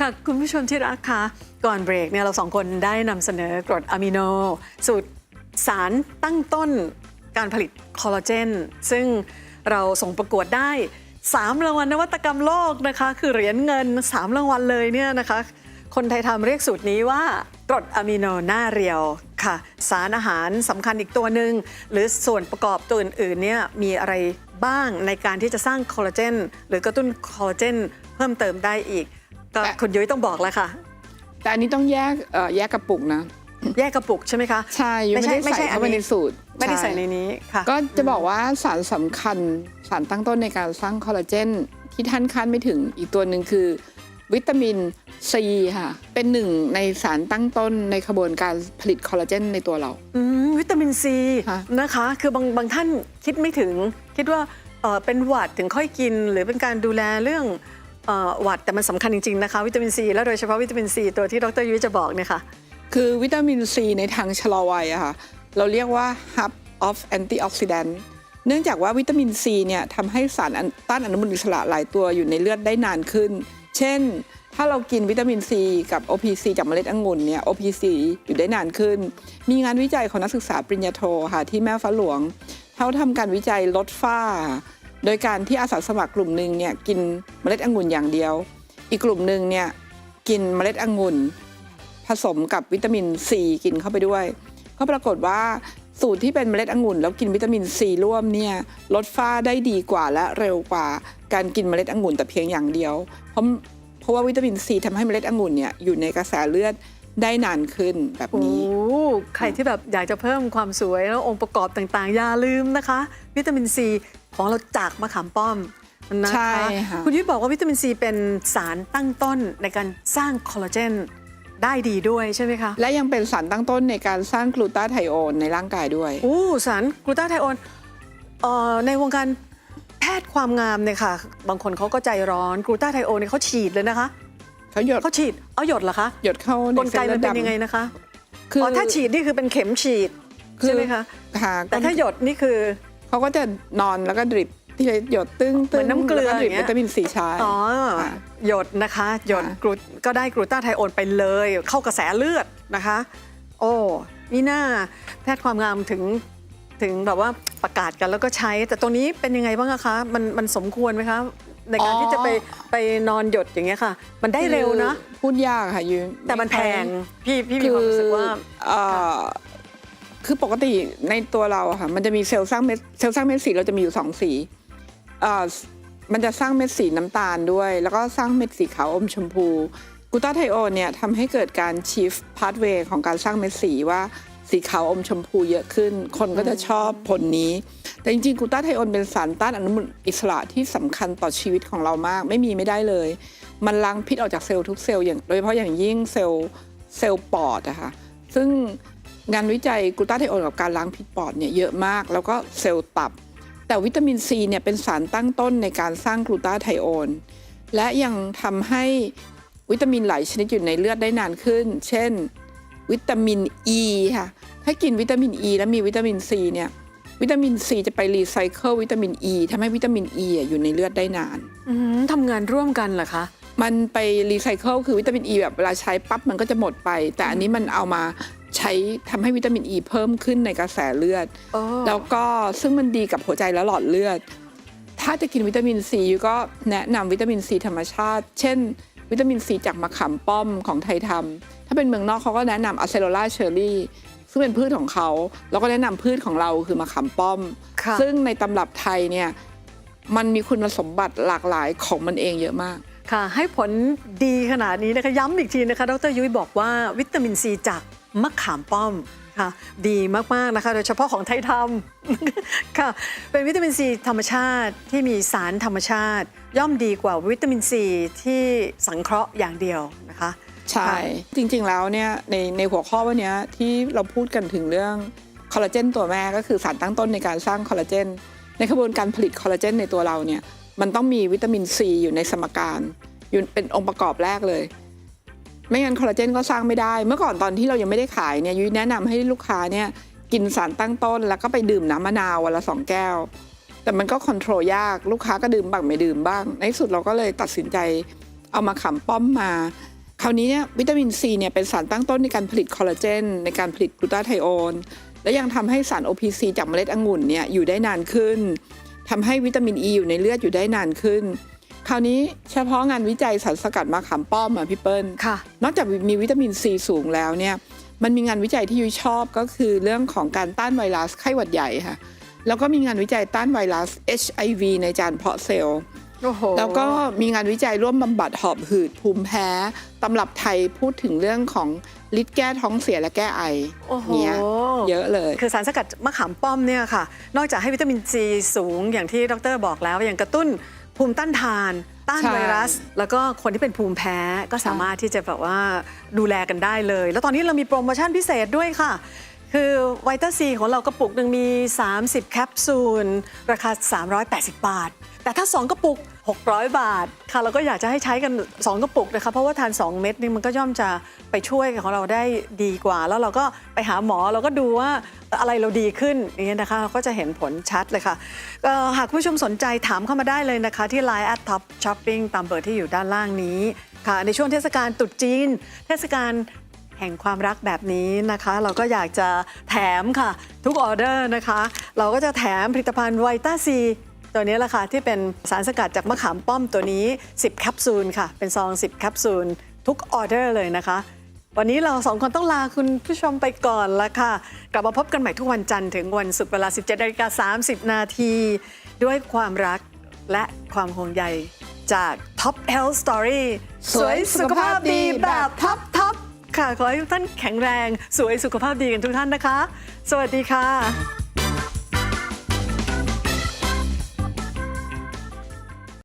ค่ะ คุณผู้ชมที่รักคะก่อนเบรกเนี่ยเราสองคนได้นำเสนอกรดอะมิโน สูตรสารตั้งต้นการผลิตคอลลาเจน ซึ่งเราส่งประกวดได้ 3 รางวัลนวัตกรรมโลกนะคะ คือเหรียญเงิน 3 รางวัลเลยเนี่ยนะคะ คนไทยทำเรียกสูตรนี้ว่ากรดอะมิโนหน้าเรียวค่ะ สารอาหารสำคัญอีกตัวหนึ่งหรือส่วนประกอบตัวอื่นๆเนี่ยมีอะไรบ้างในการที่จะสร้างคอลลาเจนหรือกระตุ้นคอลลาเจนเพิ่มเติมได้อีก ก็แต่ คุณยุ้ยต้องบอกแล้วค่ะ แต่อันนี้ต้องแยกเอ่อแยกกระปุกนะ แยกกระปุกใช่ไหมคะ ใช่ยุ้ยไม่ไม่ใช่ได้ไม่ใช่ใส่เข้าไปอันนี้ ในสูตรไม่ได้ใส่ในช่นี้ค่ะ ก็จะบอกว่าสารสำคัญสารตั้งต้นในการสร้างคอลลาเจนที่ท่านคาดไม่ถึงอีกตัวหนึ่งคือ วิตามินซีค่ะ เป็นหนึ่งในสารตั้งต้นในขบวนการผลิตคอลลาเจนในตัวเรา อืมวิตามินซีค่ะ นะคะ คือบางบางท่านคิดไม่ถึง คิดว่าเอ่อเป็นหวัดถึงค่อยกิน หรือเป็นการดูแลเรื่องเอ่อ หวัดแต่มันสำคัญจริง ๆ นะคะ วิตามินซีและโดยเฉพาะวิตามินซีตัวที่ดรยุ้ยจะบอกเนี่ยค่ะ คือวิตามินซีในทางชะลอวัยอะค่ะ เราเรียกว่า hub of antioxidant เนื่องจากว่าวิตามินซีเนี่ยทำให้สารต้านอนุมูลอิสระหลายตัวอยู่ในเลือดได้นานขึ้น เช่น ถ้าเรากินวิตามินซีกับ OPC จากเมล็ดองุ่นเนี่ย OPC อยู่ได้นานขึ้น มีงานวิจัยของนักศึกษาปริญญาโทค่ะที่แม่ฟ้าหลวงเขาทำการวิจัยลดฝ้า โดยการที่อาสาสมัครกลุ่มหนึ่งเนี่ยกินเมล็ดองุ่นอย่างเดียว อีกกลุ่มหนึ่งเนี่ยกินเมล็ดองุ่น ผสมกับวิตามินซีกินเข้าไปด้วย ก็ปรากฏว่าสูตรที่เป็นเมล็ดองุ่น แล้วกินวิตามินซีร่วมเนี่ยลดฝ้าได้ดีกว่าและเร็วกว่าการกินเมล็ดองุ่นแต่เพียงอย่างเดียว เพราะเพราะว่าวิตามินซีทำให้เมล็ดองุ่นเนี่ยอยู่ในกระแสเลือด ได้นานขึ้นแบบโอ้นี้ ใครที่แบบอยากจะเพิ่มความสวยแล้วองค์ประกอบต่างๆ อย่าลืมนะคะ วิตามินซีของเราจากมะขามป้อมนะใช่คะค่ะ คุณยุ้ยบอกว่าวิตามินซีเป็นสารตั้งต้นในการสร้างคอลลาเจนได้ดีด้วยใช่ไหมคะ และยังเป็นสารตั้งต้นในการสร้างกลูตาไทโอนในร่างกายด้วย อู้สารกลูตาไทโอนเอ่อในวงการแพทย์ความงามเนี่ยค่ะ บางคนเขาก็ใจร้อนกลูตาไทโอนเนี่ยเขาฉีดเลยนะคะ เขาหยดเขาฉีดเอาหยดเหรอคะหยดเข้ากในลไกเส้นเลืมัอนดเป็นยังไงดำนะคะคืออ๋อถ้าฉีดนี่คือเป็นเข็มฉีดคือใช่ไหมคะค่ะแต่ถ้าหยดนี่คือเขาก็จะนอนแล้วก็ดริปที่จะหยดตึ้งตึ้เหมือนน้ำเกลือแล้วดริปอย่างเงี้ยวิตามินซีใช้อ๋อค่ะหยดนะคะหยดค่ะกรูก็ได้กลูตาไทโอนไปเลย เข้ากระแสเลือดนะคะ โอ้นี่น่าแพทย์ความงามถึงถึงแบบว่าประกาศกันแล้วก็ใช้ แต่ตรงนี้เป็นยังไงบ้างอะคะมันมันสมควรไหมคะ ในการที่จะไปไปนอนหยดอย่างเงี้ยค่ะ มันได้เร็วนะคือพูดยากค่ะยูแต่มันแพงพี่พี่มีคือความรู้สึกว่าเอ่อคือปกติในตัวเราอะค่ะ มันจะมีเซลล์สร้างเม็ดเซลล์สร้างเม็ดสีเราจะมีอยู่สองสีเอ่อมันจะสร้างเม็ดสีน้ำตาลด้วย แล้วก็สร้างเม็ดสีขาวอมชมพูกลูตาไทโอนเนี่ยทำให้เกิดการชีฟพา t เวย์ของการสร้างเม็ดสีว่า สีขาวอมชมพูเยอะขึ้น คนก็จะชอบผลนี้ แต่จริงๆกูตาไทโอนเป็นสารต้านอนุมูลอิสระที่สำคัญต่อชีวิตของเรามาก ไม่มีไม่ได้เลย มันล้างพิษออกจากเซลล์ทุกเซลล์อย่างโดยเฉพาะอย่างยิ่งเซลล์เซลล์ปอดอะคะซึ่งงานวิจัยกูตาไทโอนกับการล้างพิษปอดเนี่ยเยอะมาก แล้วก็เซลล์ตับ แต่วิตามินซีเนี่ยเป็นสารตั้งต้นในการสร้างกลูตาไทโอนและยังทำให้วิตามินหลายชนิดอยู่ในเลือดได้นานขึ้น เช่น วิตามินอ e ีค่ะ ถ้ากินวิตามินอ e ีแล้วมีวิตามินซีเนี่ยวิตามินซีจะไปรีไซเคิลวิตามินอ e ีทำให้วิตามินอ e ีอยู่ในเลือดได้นานอืมทำงานร่วมกันเหรอคะ มันไปรีไซเคิลคือวิตามินอ e ีแบบเวลาใช้ปั๊บมันก็จะหมดไป แต่อันนี้มันเอามาใช้ทำให้วิตามินอ e ีเพิ่มขึ้นในกระแสเลือดโอ้แล้วก็ซึ่งมันดีกับหัวใจและหลอดเลือด ถ้าจะกินวิตามินซีก็แนะนำวิตามินซีธรรมชาติ เช่น วิตามินซีจากมะขามป้อมของไทยทำถ้าเป็นเมืองนอกเขาก็แนะนำอะเซโ l ล่าเชอร์รี่ซึ่งเป็นพืชของเขา แล้วก็แนะนำพืชของเราคือมะขามป้อม ค่ะซึ่งในตำรับไทยเนี่ยมันมีคุณสมบัติหลากหลายของมันเองเยอะมาก ค่ะ ให้ผลดีขนาดนี้นะคะ ย้ำอีกทีนะคะ ดรยุ้ยบอกว่าวิตามินซีจากมะขามป้อมค่ะ ดีมากๆนะคะ โดยเฉพาะของไทยทำ ค่ะ เป็นวิตามินซีธรรมชาติที่มีสารธรรมชาติ ย่อมดีกว่าวิตามินซีที่สังเคราะห์อย่างเดียวนะคะ ใช่ จริงๆแล้วเนี่ยในในหัวข้อวันนี้ที่เราพูดกันถึงเรื่องคอลลาเจนตัวแม่ก็คือสารตั้งต้นในการสร้างคอลลาเจนในกระบวนการผลิตคอลลาเจนในตัวเราเนี่ยมันต้องมีวิตามินซีอยู่ในสมการอยู่เป็นองค์ประกอบแรกเลย ไม่งั้นคอลลาเจนก็สร้างไม่ได้ เมื่อก่อนตอนที่เรายังไม่ได้ขายเนี่ยยุ้ยแนะนำให้ลูกค้าเนี่ยกินสารตั้งต้นแล้วก็ไปดื่มน้ำมะนาววันละสองแก้ว แต่มันก็คอนโทรลยากลูกค้าก็ดื่มบ้างไม่ดื่มบ้าง ในที่สุดเราก็เลยตัดสินใจเอามาขำป้อมมา ราวนี้เนี่ยวิตามินซีเนี่ยเป็นสารตั้งต้นในการผลิตคอลลาเจนในการผลิตกลูตาไทโอนและยังทำให้สาร OPC จากเมล็ดองุ่นเนี่ยอยู่ได้นานขึ้นทำให้วิตามินอ e ีอยู่ในเลือดอยู่ได้นานขึ้น คราวนี้เฉพาะงานวิจัยสารสกัดมาขามป้อมอะพี่เปิ้ลค่ะ นอกจากมีวิตามินซีสูงแล้วเนี่ยมันมีงานวิจัยที่ยุ้ยชอบก็คือเรื่องของการต้านไวรัสไข้หวัดใหญ่ค่ะแล้วก็มีงานวิจัยต้านไวรัส HIV ในจานเพาะเซลล์ โอ้โหแล้วก็มีงานวิจัยร่วมบำบัดหอบหืดภูมิแพ้ตำรับไทยพูดถึงเรื่องของฤทธิ์แก้ท้องเสียและแก้ไอโอ้โห เนี่ยเยอะเลย คือสารสกัดมะขามป้อมเนี่ยค่ะ นอกจากให้วิตามินซีสูงอย่างที่ดรบอกแล้วอย่างกระตุ้นภูมิต้านทาน ต้านใช่ไวรัส แล้วก็คนที่เป็นภูมิแพ้ก็สามารถที่จะแบบว่าดูแลกันได้เลย แล้วตอนนี้เรามีโปรโมชั่นพิเศษด้วยค่ะ คือไวต้าซีของเรากระปุกหนึ่งมี 30 แคปซูล ราคา 380 บาท แต่ถ้า 2 กระปุก 600 บาทค่ะเราก็อยากจะให้ใช้กัน 2 กระปุกนะคะเพราะว่าทาน 2 เม็ดนี่มันก็ย่อมจะไปช่วยของเราได้ดีกว่า แล้วเราก็ไปหาหมอเราก็ดูว่าอะไรเราดีขึ้นอย่างเงี้ยนะคะเราก็จะเห็นผลชัดเลยค่ะหากคุณผู้ชมสนใจถามเข้ามาได้เลยนะคะ ที่ Line at Top Shopping ตามเบอร์ที่อยู่ด้านล่างนี้ค่ะ ในช่วงเทศกาลตรุษจีน เทศกาลแห่งความรักแบบนี้นะคะ เราก็อยากจะแถมค่ะ ทุกออเดอร์นะคะ เราก็จะแถมผลิตภัณฑ์ไวต้าซี ตัวนี้แหละค่ะที่เป็นสารสกัดจากมะขามป้อมตัวนี้ 10 แคปซูลค่ะ เป็นซอง 10 แคปซูล ทุกออเดอร์เลยนะคะ วันนี้เราสองคนต้องลาคุณผู้ชมไปก่อนละค่ะ กลับมาพบกันใหม่ทุกวันจันทร์ถึงวันศุกร์เวลา 17นาฬิกา30 นาที ด้วยความรักและความห่วงใยจาก Top Health Story สวยสุขภาพดีแบบท็อปท็อปค่ะ ขอให้ทุกท่านแข็งแรง สวยสุขภาพดีกันทุกท่านนะคะ สวัสดีค่ะ